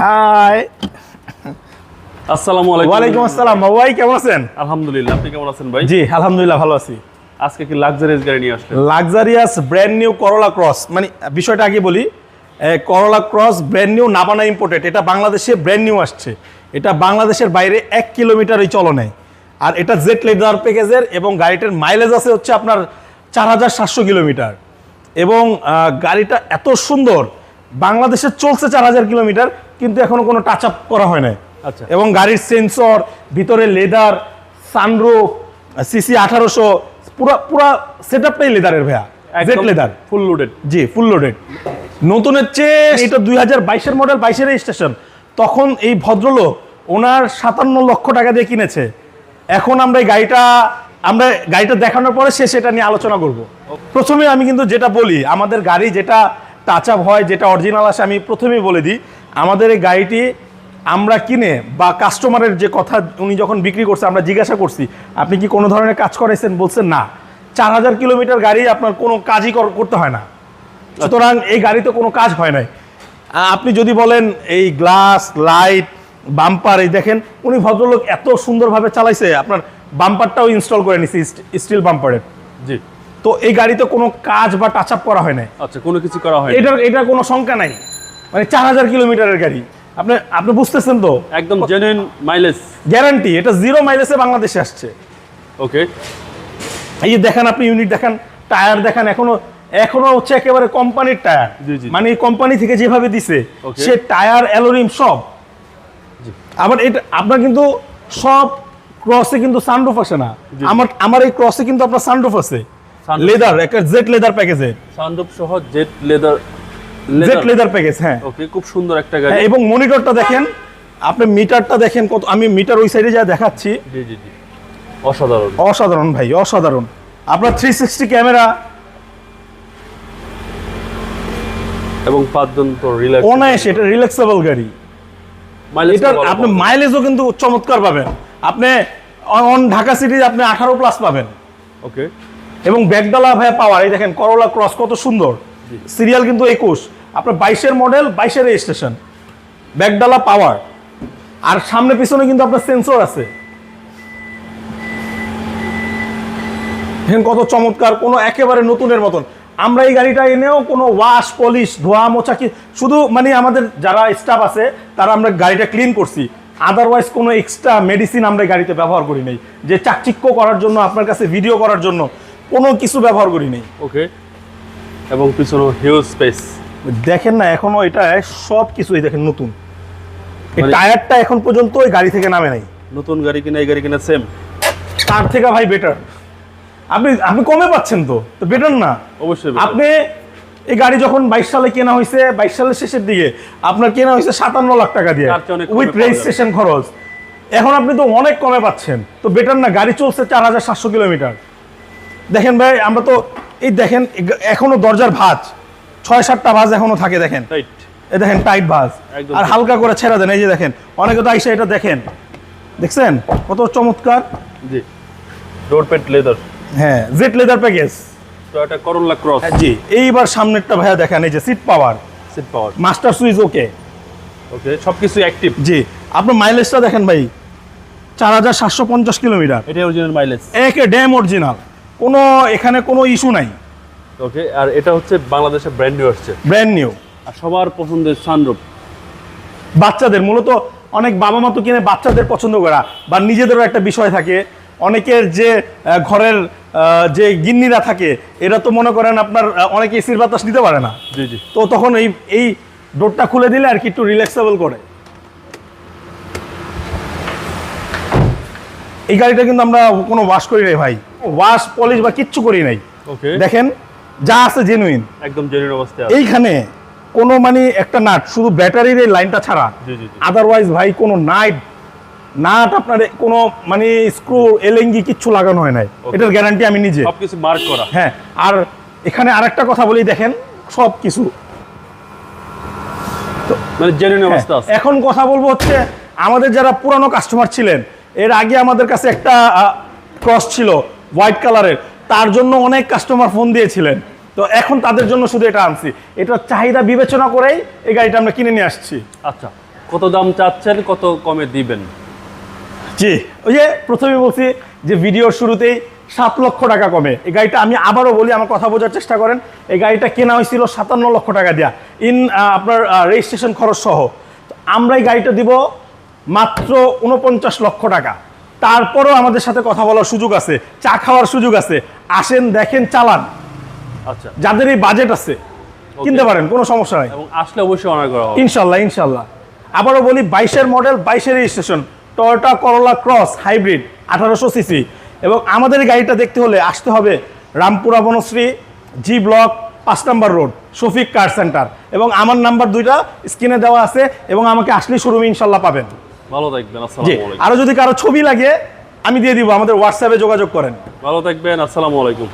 High. আসসালামু আলাইকুম। ওয়ালাইকুম আসসালাম ভাই কেমন আছেন? আলহামদুলিল্লাহ আপনি কেমন আছেন ভাই? জি আলহামদুলিল্লাহ ভালো আছি। আজকে কি লাক্সারিয়াস গাড়ি নিয়ে আসলেন? Luxurious brand new Corolla Cross মানে বিষয়টা আগে বলি করলা ক্রস ব্র্যান্ড নিউ নাবানা ইম্পোর্টেড এটা বাংলাদেশে ব্র্যান্ড নিউ আসছে। এটা বাংলাদেশের বাইরে এক কিলোমিটারই চলনে। আর এটা জেট লেদার প্যাকেজের এবং গাড়িটার মাইলেজ আছে হচ্ছে আপনার চার হাজার সাতশো কিলোমিটার। এবং গাড়িটা এত সুন্দর বাংলাদেশে চলছে চার হাজার কিলোমিটার কিন্তু এখনও কোনো টাচ আপ করা হয় নাই। আচ্ছা। এবং গাড়ির সেন্সর ভিতরে লেদার সানরুফ সিসি আঠারোশো পুরো পুরো সেট আপটাই লেদারের ভাইয়া জেট লেদার ফুল লোডেড জি ফুল লোডেড নতুনের চেয়ে এটা দুই হাজার বাইশের মডেল বাইশের রেজিস্ট্রেশন তখন এই ভদ্রলোক ওনার সাতান্ন লক্ষ টাকা দিয়ে কিনেছে। এখন আমরা এই গাড়িটা আমরা গাড়িটা দেখানোর পরে সে সেটা নিয়ে আলোচনা করব। প্রথমে আমি কিন্তু যেটা বলি আমাদের গাড়ি যেটা টাচ আপ হয়, যেটা অরিজিনাল আসে, আমি প্রথমেই বলে দিই, আমাদের এই গাড়িটি আমরা কিনে বা কাস্টমারের যে কথা উনি যখন বিক্রি করছে, আমরা জিজ্ঞাসা করছি, আপনি কি কোনো ধরনের কাজ করাইছেন? বলছেন না। চার হাজার কিলোমিটার গাড়ি আপনার কোনো কাজই কর- করতে হয় না। সুতরাং এই গাড়িতে কোনো কাজ হয় নাই। আপনি যদি বলেন, এই গ্লাস লাইট বাম্পার এই দেখেন, উনি ভদ্রলোক এত সুন্দরভাবে চালাইছে, আপনার বাম্পারটাও ইনস্টল করে নিছি স্টিল বাম্পারের জি। তো এই গাড়িতে কোনো কাজ বা টাচ আপ করা হয় নাই। আচ্ছা কোনো কিছু করা হয় এটার এটার কোনো শঙ্কা নাই। মানে চার হাজার কিলোমিটারের গাড়ি। আপনি আপনি বুঝতেছেন তো? একদম জেনুইন মাইলেজ গ্যারান্টি এটা জিরো মাইলেজে বাংলাদেশে আসছে। ওকে এই যে দেখেন আপনি ইউনিট দেখেন টায়ার দেখেন এখনও এখনও হচ্ছে একেবারে কোম্পানির টায়ার। মানে কোম্পানি থেকে যেভাবে দিছে. সে টায়ার অ্যালোরিম সব। আবার এটা আপনার কিন্তু সব ক্রসে কিন্তু সানরুফ আসে না। আমার আমার এই ক্রসে কিন্তু আপনার সানরুফ আছে। লেদার একটা জেট লেদার প্যাকেজে সহ jet leather jet leather package হ্যাঁ। ওকে খুব সুন্দর একটা গাড়ি। হ্যাঁ, এবং মনিটরটা দেখেন আপনি মিটারটা দেখেন কত আমি মিটার ওই সাইডে যা দেখাচ্ছি। জি জি জি। অসাধারণ। অসাধারণ ভাই অসাধারণ। আপনার থ্রি সিক্সটি ক্যামেরা এবং পাঁচজন তো রিল্যাক্স অনায়াসে এটা রিল্যাক্সেবল গাড়ি। মাইলেজ এটা আপনি মাইলেজও কিন্তু চমৎকার পাবেন। আপনি অন ঢাকা সিটি আপনি আঠারো প্লাস পাবেন। ওকে এবং ব্যাগডালা ভাইয়া পাওয়ার এই দেখেন করোলা ক্রস কত সুন্দর। সিরিয়াল কিন্তু একুশ। আপনার বাইশের মডেল বাইশের রেজিস্ট্রেশন ব্যাগডালা পাওয়ার। আর সামনে পিছনে কিন্তু আপনার সেন্সর আছে। দেখেন কত চমৎকার কোনো একেবারে নতুনের মতন। আমরা এই গাড়িটা এনেও কোনো ওয়াশ পলিশ ধোয়া মোছা কি শুধু মানে আমাদের যারা স্টাফ আছে তারা আমরা গাড়িটা ক্লিন করছি। আদারওয়াইজ কোনো এক্সট্রা মেডিসিন আমরা গাড়িতে ব্যবহার করি নাই। যে চাকচিক্য করার জন্য আপনার কাছে ভিডিও করার জন্য। কোনো কিছু ব্যবহার করি নাই। ওকে এবং পিছনে হিউজ স্পেস দেখেন না এখনও এটা সব কিছুই দেখেন নতুন। এই মানে- টায়ারটা এখন পর্যন্ত ওই গাড়ি থেকে নামে নাই। নতুন গাড়ি কিনা এই গাড়ি কিনা সেম তার থেকে ভাই বেটার আপনি আপনি কমে পাচ্ছেন তো তো বেটার না? অবশ্যই আপনি এই গাড়ি যখন বাইশ সালে কেনা হয়েছে বাইশ সালের শেষের দিকে আপনার কেনা হয়েছে সাতান্ন লাখ টাকা দিয়ে উইথ রেজিস্ট্রেশন খরচ। এখন আপনি তো অনেক কমে পাচ্ছেন তো বেটার না গাড়ি চলছে চার হাজার সাতশো কিলোমিটার। দেখেন ভাই আমরা তো এই দেখেন এখনও দরজার ভাঁজ। ছয় সাতটা ভাঁজ এখনও থাকে দেখেন। এই দেখেন টাইট ভাঁজ। আর হালকা করে ছেড়ে দেন এই যে দেখেন। অনেকে তো আইসা এটা দেখেন। দেখছেন? কত চমৎকার। জি। ডোর পেট লেদার হ্যাঁ jet leather package Toyota Corolla Cross জি। এইবার সামনেরটা ভাইয়া দেখেন এই যে seat power seat power master switch okay okay সবকিছু অ্যাক্টিভ জি। আপনার মাইলেজটা দেখেন ভাই চার হাজার সাতশো পঞ্চাশ কিলোমিটার এটা অরিজিনাল মাইলেজ একে ড্যাম অরিজিনাল কোনো এখানে কোনো ইস্যু নাই। ওকে আর এটা হচ্ছে বাংলাদেশে ব্র্যান্ড নিউ আসছে। ব্র্যান্ড নিউ আর সবার পছন্দের সানরূপ বাচ্চাদের মূলত অনেক বাবা মা তো কিনে বাচ্চাদের পছন্দ করা বা নিজেদেরও একটা বিষয় থাকে। অনেকের যে ঘরের যে গিন্নিরা থাকে এরা তো মনে করেন আপনার অনেকে এসির বাতাস নিতে পারে না। জি জি। তো তখন এই এই ডোরটা খুলে দিলে আর কি একটু রিল্যাক্সেবল করে। এই গাড়িটা কিন্তু আমরা কোনো ওয়াশ করি নাই ভাই। ওয়াশ পলিশ বা কিচ্ছু করি নাই। দেখেন যা আছে জেনুইন একদম জেনুইন অবস্থায় এইখানে কোনো মানে একটা নাট শুধু ব্যাটারির এই লাইনটা ছাড়া। আদারওয়াইজ ভাই কোনো নাইট নাট আপনার কোনো মানে স্ক্রু এলেঙ্গি কিচ্ছু লাগানো হয় নাই। এটার গ্যারান্টি আমি নিজে। সবকিছু মার্ক করা। হ্যাঁ আর এখানে আরেকটা কথা বলি দেখেন সব কিছু মানে জেনুইন হ্যাঁ, অবস্থা এখন কথা বলব হচ্ছে আমাদের যারা পুরানো কাস্টমার ছিলেন এর আগে আমাদের কাছে একটা ক্রস ছিল। হোয়াইট কালারের। তার জন্য অনেক কাস্টমার ফোন দিয়েছিলেন। তো এখন তাদের জন্য শুধু এটা আনছি। এটা চাহিদা বিবেচনা করেই এই গাড়িটা আমরা কিনে নিয়ে আসছি। আচ্ছা কত দাম চাচ্ছেন কত কমে দিবেন? জি ওই যে প্রথমে বলছি যে ভিডিওর শুরুতেই সাত লক্ষ টাকা কমে। এই গাড়িটা আমি আবারও বলি আমার কথা বোঝার চেষ্টা করেন। এই গাড়িটা কেনা হয়েছিল সাতান্ন লক্ষ টাকা দেওয়া ইন আপনার রেজিস্ট্রেশন খরচ সহ। আমরা এই গাড়িটা দিব মাত্র উনপঞ্চাশ লক্ষ টাকা। তারপরেও আমাদের সাথে কথা বলার সুযোগ আছে চা খাওয়ার সুযোগ আছে। আসেন দেখেন চালান। আচ্ছা। যাদের এই বাজেট আছে কিনতে পারেন কোনো সমস্যা নাই। এবং আসলে অবশ্যই অনার করা হবে। ইনশাল্লাহ ইনশাল্লাহ। আবারও বলি বাইশের মডেল বাইশের registration Toyota Corolla Cross hybrid আঠারোশো সিসি এবং আমাদের গাড়িটা দেখতে হলে আসতে হবে রামপুরা বনশ্রী জি ব্লক পাঁচ number road Shafiq car centre এবং আমার নাম্বার দুইটা স্ক্রিনে দেওয়া আছে এবং আমাকে আসলেই শোরুমে ইনশাল্লাহ পাবেন। ভালো থাকবেন আসসালামু আলাইকুম। আর যদি কারও ছবি লাগে আমি দিয়ে দিব আমাদের হোয়াটসঅ্যাপে যোগাযোগ করেন। ভালো থাকবেন আসসালামু আলাইকুম।